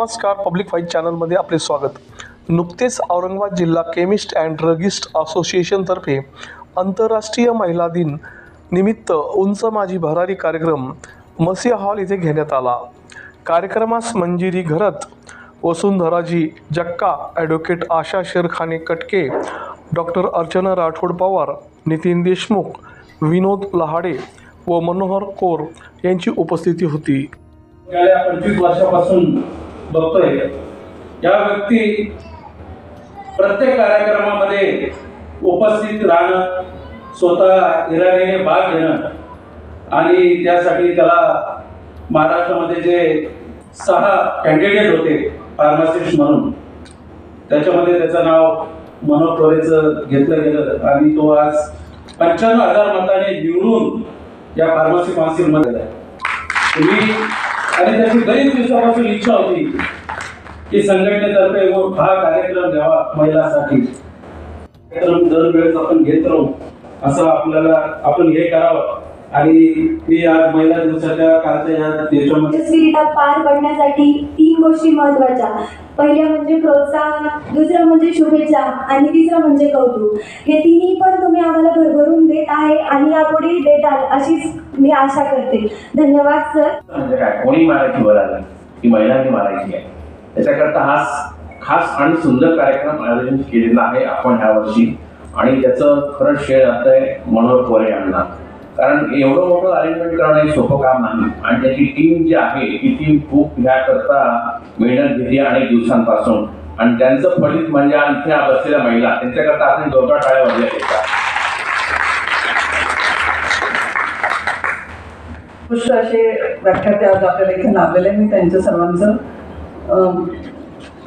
नमस्कार. Public fight चॅनलमध्ये आपले स्वागत. नुकतेच औरंगाबाद जिल्हा केमिस्ट अँड ड्रगिस्ट असोसिएशनतर्फे आंतरराष्ट्रीय महिला दिन निमित्त उंच माझी भरारी कार्यक्रम मसिया हॉल इथे घेण्यात आला. कार्यक्रमास मंजिरी घरत वसुंधराजी जक्का ॲडव्होकेट आशा शेरखाने कटके डॉक्टर अर्चना राठोड पवार नितीन देशमुख विनोद लहाडे व मनोहर कोर यांची उपस्थिती होती. गेल्या पंचवीस वर्षापासून बघतोय. या व्यक्ती प्रत्येक कार्यक्रमामध्ये उपस्थित राहणं स्वतः इराणीने भाग घेणं आणि त्यासाठी त्याला महाराष्ट्रामध्ये जे सहा कॅन्डिडेट होते फार्मासिस्ट म्हणून त्याच्यामध्ये त्याचं नाव मनोज टोरेचं घेतलं गेलं आणि तो आज पंच्याण्णव हजार मताने निवडून या फार्मसी काउन्सिलमध्ये तुम्ही आणि त्याची बरीच दिवसापासून इच्छा होती की संघटनेतर्फे व हा कार्यक्रम घ्यावा महिलांसाठी. कार्यक्रम दरवेळेस आपण घेत राहू असं आपल्याला आपण हे करावं. आणि मी आज महिला दिवसाच्या कालच्या या याच्यामध्ये यशस्वीरित्या पार पडण्यासाठी तीन गोष्टी महत्त्वाच्या पहिल्या म्हणजे प्रोत्साहन दुसरं म्हणजे शुभेच्छा आणि तिसरं म्हणजे कौतुक. हे तिन्ही पण तुम्ही आम्हाला भरभरून देत आहे आणि यापुढे देताल अशीच मी आशा करते. धन्यवाद सर म्हणजे काय? कोणी मारायची वर आली ती महिलांनी मारायची आहे. त्याच्याकरता हा खास आणि सुंदर कार्यक्रम आयोजन केलेला आहे आपण ह्या वर्षी आणि त्याचं खरं श्रेय जातं आहे मनोहर कोरे यांना. कारण एवढं मोठं अरेंजमेंट करणं हे सोपं काम नाही. आणि त्याची टीम जी आहे ती टीम खूप ह्याकरता मेहनत घेतली अनेक दिवसांपासून. आणि त्यांचं फलित म्हणजे इथे बसलेल्या महिला त्यांच्याकरता आपण जोरदार टाळ्या वाजल्या उत्कृष्ट असे व्याख्याते आज आपल्याला इथे लाभलेले मी त्यांच्या सर्वांचं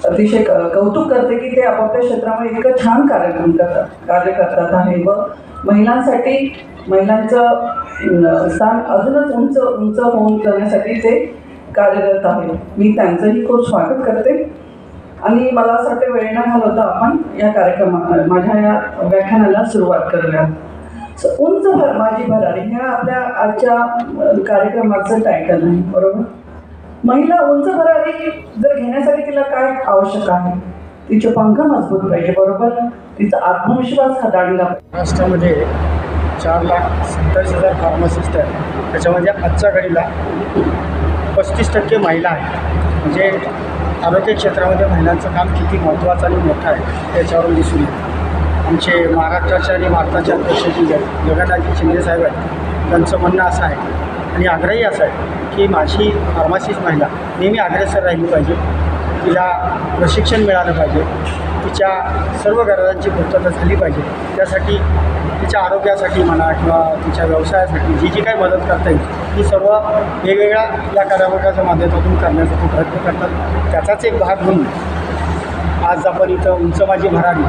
अतिशय क- कौतुक करते की ते आपापल्या क्षेत्रामध्ये इतकं छान कार्यक्रम करतात कार्य करतात आहे व महिलांसाठी महिलांचं स्थान अजूनच उंच उंच होऊन करण्यासाठी ते कार्यरत आहे. मी त्यांचंही खूप स्वागत करते. आणि मला असं वाटतं वेळ न घालवता आपण या कार्यक्रमा माझ्या या व्याख्यानाला सुरुवात करूया. उंच भर माझी भरारी ह्या आपल्या आजच्या कार्यक्रमाचं टायटल आहे बरोबर? महिला उंच भरारी जर घेण्यासाठी तिला काय आवश्यक आहे? तिचे पंख मजबूत पाहिजे बरोबर? तिचा आत्मविश्वास हा महाराष्ट्रामध्ये चार लाख सत्तावीस हजार फार्मासिस्ट आहेत. त्याच्यामध्ये आजच्या घडीला पस्तीस टक्के महिला आहेत. म्हणजे आरोग्य क्षेत्रामध्ये महिलांचं काम किती महत्त्वाचं आणि मोठं आहे याच्यावरून दिसून येतं. आमचे महाराष्ट्राचे आणि भारताचे अध्यक्ष जी आहेत जगन्नाथजी शिंदे साहेब आहेत त्यांचं म्हणणं असं आहे आणि आग्रही असं आहे की माझी फार्मासिस्ट महिला नेहमी अग्रेसर राहिली पाहिजे. तिला प्रशिक्षण मिळालं पाहिजे. तिच्या सर्व गरजांची पूर्तता झाली पाहिजे. त्यासाठी तिच्या आरोग्यासाठी म्हणा किंवा तिच्या व्यवसायासाठी जी जी काही मदत करता येईल ती सर्व वेगवेगळ्या या कार्यक्रमाच्या माध्यमातून करण्यासाठी प्रयत्न करतात. त्याचाच एक भाग म्हणून आज आपण इथं उंच माझी भरावी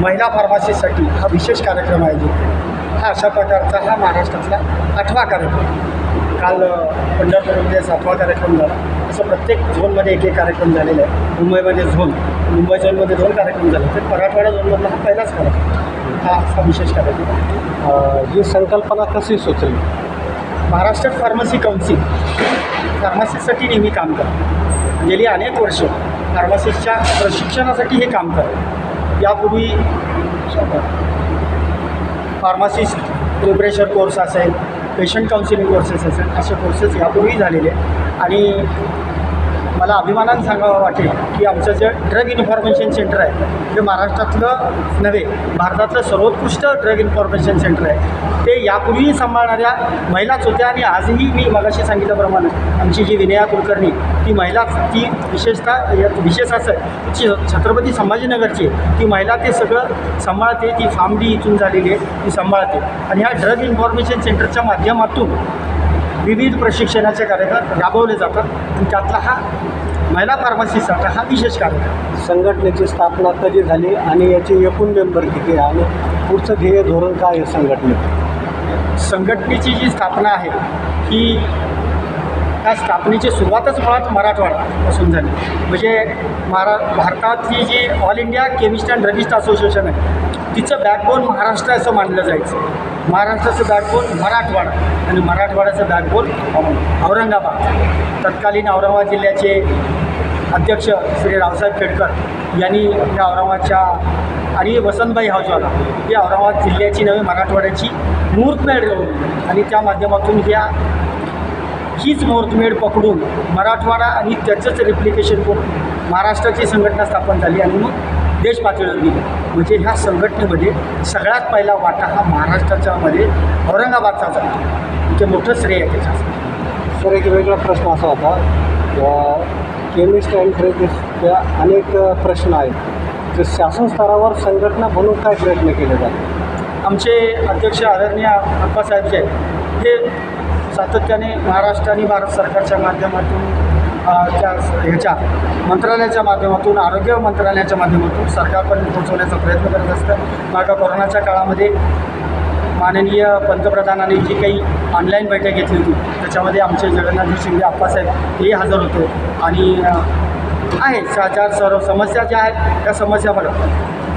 महिला फार्मासिस्टसाठी हा विशेष कार्यक्रम आयोजित हा अशा प्रकारचा हा महाराष्ट्रातला आठवा कार्यक्रम. काल पंढरपूरमध्ये सातवा कार्यक्रम झाला. असं प्रत्येक झोनमध्ये एक एक कार्यक्रम झालेला आहे. मुंबईमध्ये झोन. मुंबई झोनमध्ये दोन कार्यक्रम झाले. तर मराठवाडा झोनमधला हा पहिलाच कार्यक्रम. हा असा विशेष कार्यक्रम. ही संकल्पना कशी सुचली? महाराष्ट्र फार्मसी काउन्सिल फार्मसिस्टसाठी नेहमी काम करते. गेली अनेक वर्ष फार्मसिस्टच्या प्रशिक्षणासाठी हे काम करते. यापूर्वी फार्मासिस्ट प्रिपरेशन कोर्स असेल पेशंट काउन्सिलिंग कोर्सेस असेल असे कोर्सेस यापूर्वी झालेले आणि मला अभिमानानं सांगावं वाटेल की आमचं जे ड्रग इन्फॉर्मेशन सेंटर आहे ते महाराष्ट्रातलं नव्हे भारतातलं सर्वोत्कृष्ट ड्रग इन्फॉर्मेशन सेंटर आहे ते यापूर्वी सांभाळणाऱ्या महिलाच होत्या आणि आजही मी मगाशी सांगितल्याप्रमाणे आमची जी विनया कुलकर्णी ती महिला ती विशेषतः विशेष असं ती छत्रपती संभाजीनगरची आहे. ती महिला ते सगळं सांभाळते ती फामडी इथून झालेली आहे ती सांभाळते आणि ह्या ड्रग इन्फॉर्मेशन सेंटरच्या माध्यमातून विविध प्रशिक्षणाचे कार्यक्रम राबवले जातात. आणि त्यातला हा महिला फार्मसीसाठी हा विशेष कार्यक्रम. संघटनेची स्थापना कधी झाली आणि याचे एकूण मेंबर किती आणि पुढचं ध्येय धोरण काय आहे संघटनेत संघटनेची जी स्थापना आहे ही त्या स्थापनेची सुरुवातच मुळात मराठवाड्यापासून झाली. म्हणजे महारा भारतातली जी all India chemist and druggist association आहे तिचं बॅकबोन महाराष्ट्र असं मानलं जायचं. महाराष्ट्राचं बॅकबोन मराठवाडा आणि मराठवाड्याचं बॅकबोन औरंगाबाद. तत्कालीन औरंगाबाद जिल्ह्याचे अध्यक्ष श्री रावसाहेब केडकर यांनी या औरंगाबादच्या आणि वसंतबाई हाऊसवाला ही औरंगाबाद जिल्ह्याची नवी मराठवाड्याची मूर्त मिळवली आणि त्या माध्यमातून ह्या हीच मुहूर्तमेढ पकडून मराठवाडा आणि त्याचंच रिप्लिकेशन करून महाराष्ट्राची संघटना स्थापन झाली आणि मग देश पातळीवर गेली. म्हणजे ह्या संघटनेमध्ये सगळ्यात पहिला वाटा हा महाराष्ट्राच्या मध्ये औरंगाबादचा जातो म्हणजे मोठं श्रेय आहे त्याच्याचं सर एक वेगळा प्रश्न असा होता. केमिस्ट अँड थेरपिस्टच्या अनेक प्रश्न आहेत. तर शासन स्तरावर संघटना बनवून काय प्रयत्न केले जातात? आमचे अध्यक्ष आदरणीय अप्पासाहेब जे आहेत, हे सातत्याने महाराष्ट्र आणि भारत सरकारच्या माध्यमातून त्या ह्याच्या मंत्रालयाच्या माध्यमातून आरोग्य मंत्रालयाच्या माध्यमातून सरकारपर्यंत पोहोचवण्याचा प्रयत्न करत असतं. मागं कोरोनाच्या काळामध्ये माननीय पंतप्रधानांनी जी काही ऑनलाईन बैठक घेतली होती त्याच्यामध्ये आमचे जगन्नाथजी शिंदे आप्पासाहेब हे हजर होते. आणि आहे चार सर्व समस्या ज्या आहेत त्या समस्या बघा.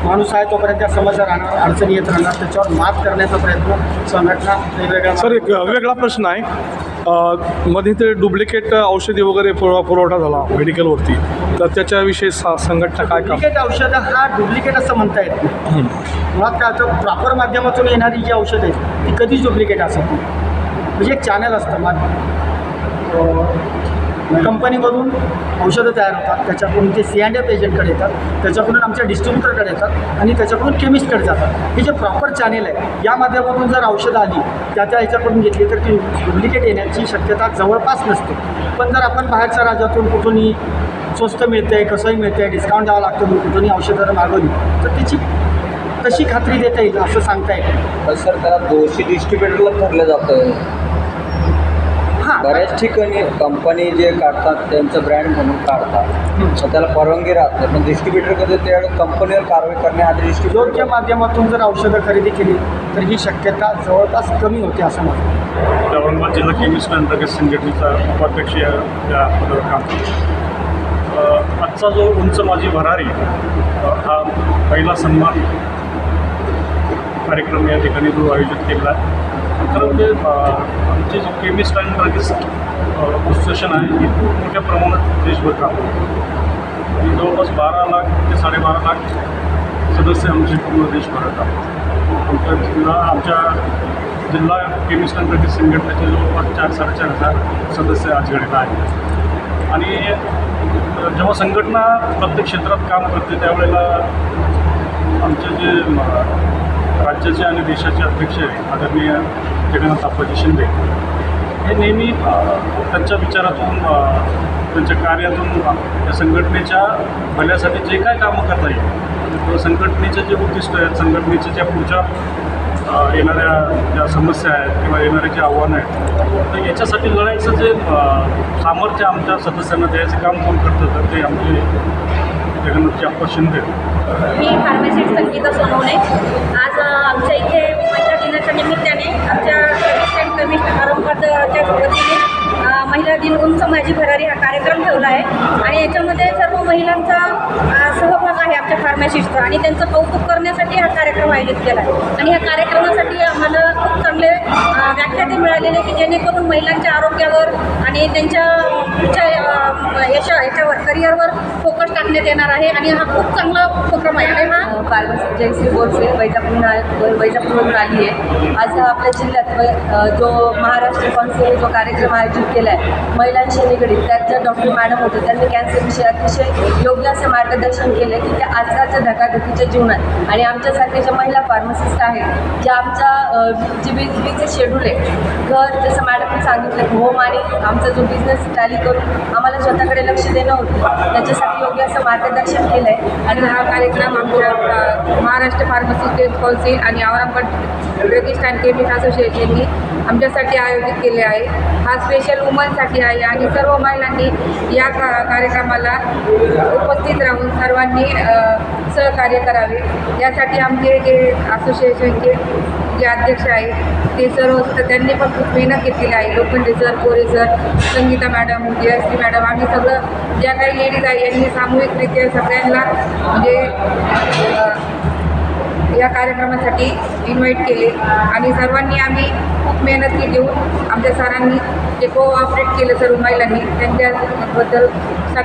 माणूस आहे तोपर्यंत त्या समस्या राहणार अडचणी येत राहणार त्याच्यावर मात करण्याचा प्रयत्न संघटना वेगवेगळ्या सर एक वेगळा प्रश्न आहे. मध्ये ते डुप्लिकेट औषधी वगैरे पुरव पुरवठा झाला मेडिकलवरती. तर त्याच्याविषयी सा संघटना काय डुप्लिकेट औषधं हा डुप्लिकेट असं म्हणता येत नाही मुळात काय होतं प्रॉपर माध्यमातून येणारी जी औषधं आहेत ती कधीच डुप्लिकेट असत नाही. म्हणजे एक चॅनल असतं माध्यम. कंपनीमधून औषधं तयार होतात. त्याच्याकडून ते सी अँड एफ एजंटकडे येतात. त्याच्याकडून आमच्या डिस्ट्रीब्युटरकडे येतात. आणि त्याच्याकडून केमिस्टकडे जातात. हे जे प्रॉपर चॅनेल आहे या माध्यमातून जर औषधं आली त्या त्या ह्याच्याकडून घेतली तर ती डुप्लिकेट येण्याची शक्यता जवळपास नसते. पण जर आपण बाहेरच्या राज्यातून कुठूनही स्वस्त मिळते कसंही मिळते डिस्काउंट द्यावं लागतं कुठूनही औषधं मागवली तर त्याची तशी खात्री देता येईल असं सांगता येईल पण सर त्याला दोषी डिस्ट्रीब्युटरला ठरलं जातं बऱ्याच ठिकाणी कंपनी जे काढतात त्यांचं ब्रँड म्हणून काढतात. त्याला परवानगी राहत नाही. पण डिस्ट्रीब्युटर कधी त्यावेळेस कंपनीवर कारवाई करण्याआधी योग्य डिस्ट्रीब्युटर माध्यमातून जर औषधं खरेदी केली तर ही शक्यता जवळपास कमी होते असं माझं औरंगाबाद जिल्हा केमिस्ट अंतर्गत संघटनेचा उपाध्यक्ष या या पदावर काम करतो अ, आजचा जो उंच माझी भरारी हा पहिला सन्मान कार्यक्रम या ठिकाणी जो आयोजित केला आहे. खरं म्हणजे आमचे जो केमिस्ट आणि ड्रगिस्ट असोसिएशन आहे ही खूप मोठ्या प्रमाणात देशभर काम आणि जवळपास बारा लाख ते साडेबारा लाख सदस्य आमचे पूर्ण देशभरात आहेत आमच्या जिल्हा आमच्या जिल्हा केमिस्ट अँड ड्रगिस्ट संघटनेचे जवळपास चार साडेचार हजार सदस्य आजकडे आहेत. आणि जेव्हा संघटना प्रत्येक क्षेत्रात काम करते त्यावेळेला आमचे जे राज्याचे आणि देशाचे अध्यक्ष आहे आदरणीय जगन्नाथ अपोजिशन शिंदे. हे नेहमी त्यांच्या विचारातून त्यांच्या कार्यातून या संघटनेच्या भल्यासाठी जे काय कामं करता येईल किंवा संघटनेचे जे उद्दिष्ट आहेत संघटनेचे ज्या पुढच्या येणाऱ्या ज्या समस्या आहेत किंवा येणारे जे आव्हानं आहेत तर याच्यासाठी लढायचं जे सामर्थ्य आमच्या सदस्यांना द्यायचं काम कोण करतं तर ते आमचे जगन्नाथजी अप्पा शिंदे. मी फार्मसिस्ट संगीता सोनवणे. आज आमच्या इथे महिला दिनाच्या निमित्ताने आमच्या असिस्टंट कमिशनर आरंभाच्या वतीने महिला दिन उंच माझी भरारी हा कार्यक्रम ठेवला आहे. आणि याच्यामध्ये सर्व महिलांचा सहभाग आहे आमच्या फार्मासिस्टचा आणि त्यांचं कौतुक करण्यासाठी हा कार्यक्रम आयोजित केला आहे. आणि या कार्यक्रमासाठी आम्हाला खूप चांगले व्याख्याते मिळालेले की जेणेकरून महिलांच्या आरोग्यावर आणि त्यांच्या याच्या यशा याच्यावर करिअरवर फोकस टाकण्यात येणार आहे आणि हा खूप चांगला उपक्रम आहे. आणि हा फार्मसी जयश्री बोरसे वैजापूर वैजापूरवरून आली आहे. आज हा आपल्या जिल्ह्यात जो महाराष्ट्र कौन्सिलने जो कार्यक्रम आयोजित केला आहे महिलांशी निगडीत त्यात ज्या डॉक्टर मॅडम होते त्यांनी कॅन्सरविषयी अतिशय योग्य असं मार्गदर्शन केले की त्या आजकालच्या धकाधकीच्या जीवनात. आणि आमच्यासारख्या ज्या महिला फार्मसिस्ट आहेत ज्या आमच्या जे जी बी बीचे शेड्यूल आहे घर जसं मॅडमने सांगितलं होम आणि आमचा जो बिझनेस टॅली करून आम्हाला स्वतःकडे लक्ष देणं होतं त्याच्यासाठी योग्य असं मार्गदर्शन केलं आहे आणि हा कार्यक्रम आमच्या महाराष्ट्र फार्मासिस्ट कौन्सिल आणि औरंगाबाद प्रतिष्ठान अँड केमिस्ट असोसिएशननी आमच्यासाठी आयोजित केले आहे. हा स्पेशल वुमनसाठी आहे आणि सर्व महिलांनी या का कार्यक्रमाला उपस्थित राहून सर्वांनी सहकार्य करावे. यासाठी आमचे जे असोसिएशनचे जे अध्यक्ष आहेत ते सर्व तर त्यांनी पण खूप मेहनत घेतलेली आहे. Lokhande sir Kore sir Sangeeta madam Jayashree madam आम्ही सगळं ज्या काही लेडीज आहे यांनी सामूहिकरित्या सगळ्यांना म्हणजे या कार्यक्रमासाठी इन्व्हाइट केले. आणि सर्वांनी आम्ही खूप मेहनत केली आमच्या सरांनी जे कोऑपरेट केलं सर्व महिलांनी त्यांच्याबद्दल सगळ्या